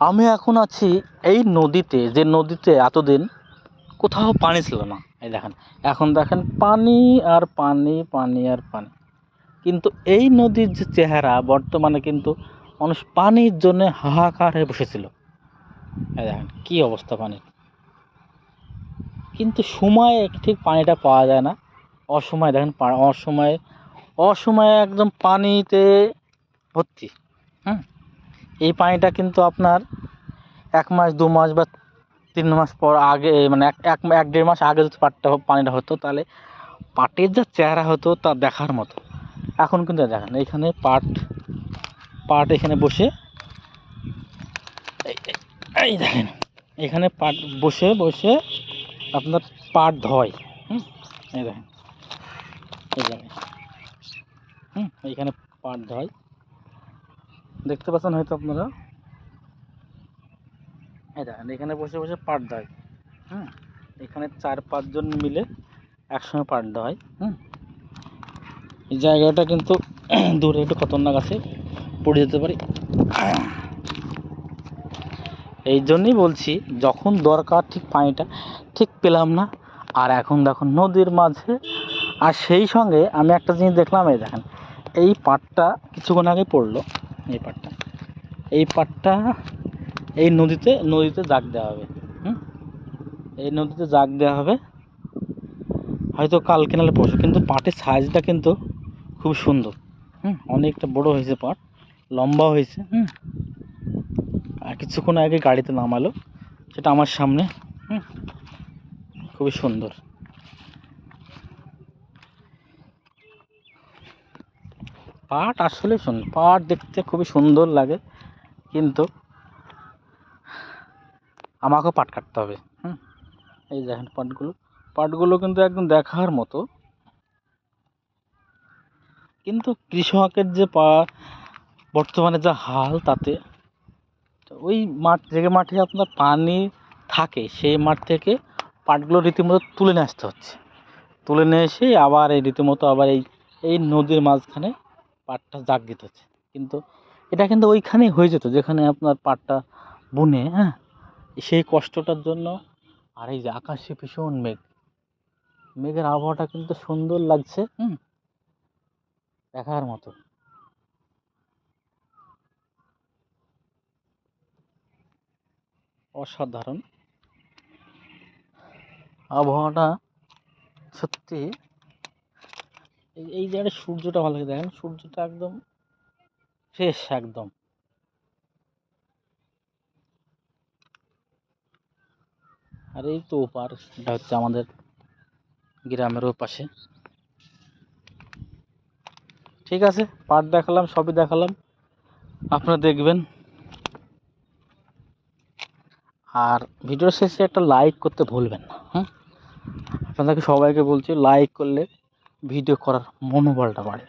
আমি এখন আছি এই নদীতে, যে নদীতে এতদিন কোথাও পানি ছিল না। এই দেখেন, এখন দেখেন পানি আর পানি পানি আর পানি। কিন্তু এই নদীর যে চেহারা বর্তমানে কিন্তু মানুষ পানির জন্য হাহাকার হয়ে বসেছিল। এই দেখেন, কী অবস্থা পানির কিন্তু সময়ে ঠিক পানিটা পাওয়া যায় না। অসময়ে, দেখেন অসময়ে অসময়ে একদম পানিতে ভর্তি। এই পানিটা কিন্তু আপনার এক মাস, দু মাস বা তিন মাস পর আগে মানে এক এক এক দেড় মাস আগে যদি পাটটা পানিটা হতো, তাহলে পাটের যা চেহারা হতো তা দেখার মতো। এখন কিন্তু দেখেন এইখানে পাট পাট এখানে বসে, এই দেখেন, এখানে পাট বসে বসে আপনার পাট ধয়, হুম, এই দেখেন এই দেখেন হুম এইখানে পাট ধয়। দেখতে পাচ্ছেন হয়তো আপনারা? এই দেখেন, এখানে বসে বসে পাট দেয়। হুম? এখানে চার পাঁচজন মিলে একসঙ্গে পাট দেয়। হুম? এই জায়গাটা কিন্তু দূরে একটু খতরনাক আছে, পড়ে যেতে পারি। এই জন্যই বলছি, যখন দরকার ঠিক পানিটা ঠিক পেলাম না, আর এখন দেখুন নদীর মাঝে। আর সেই সঙ্গে আমি একটা জিনিস দেখলাম, এই দেখেন, এই পাটটা কিছুক্ষণ আগে পড়ল। এই পাটটা। এই পাটটা এই নদীতে নদীতে জাগ দেওয়া হবে, হুম? এই নদীতে জাগ দেওয়া হবে। হয়তো কালকে নাহলে পরশু, কিন্তু পাটের সাইজটা কিন্তু খুব সুন্দর, হুম? অনেকটা বড় হয়েছে পাট লম্বা হয়েছে, হুম? আর কিছুক্ষণ আগে গাড়িতে নামালো, সেটা আমার সামনে, হুম? খুবই সুন্দর। পাট আসলে সুন্দর পাট দেখতে খুবই সুন্দর লাগে, কিন্তু আমাকেও পাট কাটতে হবে, হুম? এই দেখেন পাটগুলো পাটগুলো কিন্তু একদম দেখার মতো। কিন্তু কৃষকের যে পা, বর্তমানে যা হাল তাতে ওই মাঠ, যে মাঠে আপনার পানি থাকে, সেই মাঠ থেকে পাটগুলো রীতিমতো তুলে নিয়ে আসতে হচ্ছে। তুলে নিয়ে এসে আবার এই রীতিমতো আবার এই এই নদীর মাঝখানে পাটটা জাগ দিতে হচ্ছে। কিন্তু এটা কিন্তু ওইখানেই হয়ে যেত, যেখানে আপনার পাটটা বুনে হ্যাঁ? সেই কষ্টটার জন্য আর এই যে আকাশে ভীষণ মেঘ। মেঘের আবহাওয়াটা কিন্তু সুন্দর লাগছে, হুম? দেখার মতো। অসাধারণ। আবহাওয়াটা সত্যি এই জায়গায় সূর্যটা ভালো দেখেন। সূর্যটা একদম ফ্রেশ একদম। আর এই তো ওপার, এটা হচ্ছে আমাদের গ্রামের পাশে ঠিক আছে, পাট দেখালাম, সবই দেখালাম। আপনারা দেখবেন। আর ভিডিওর শেষে একটা লাইক করতে ভুলবেন না হুম আপনাদেরকে সবাইকে বলছি লাইক করলে ভিডিও করার মনোবলটা বাড়ে।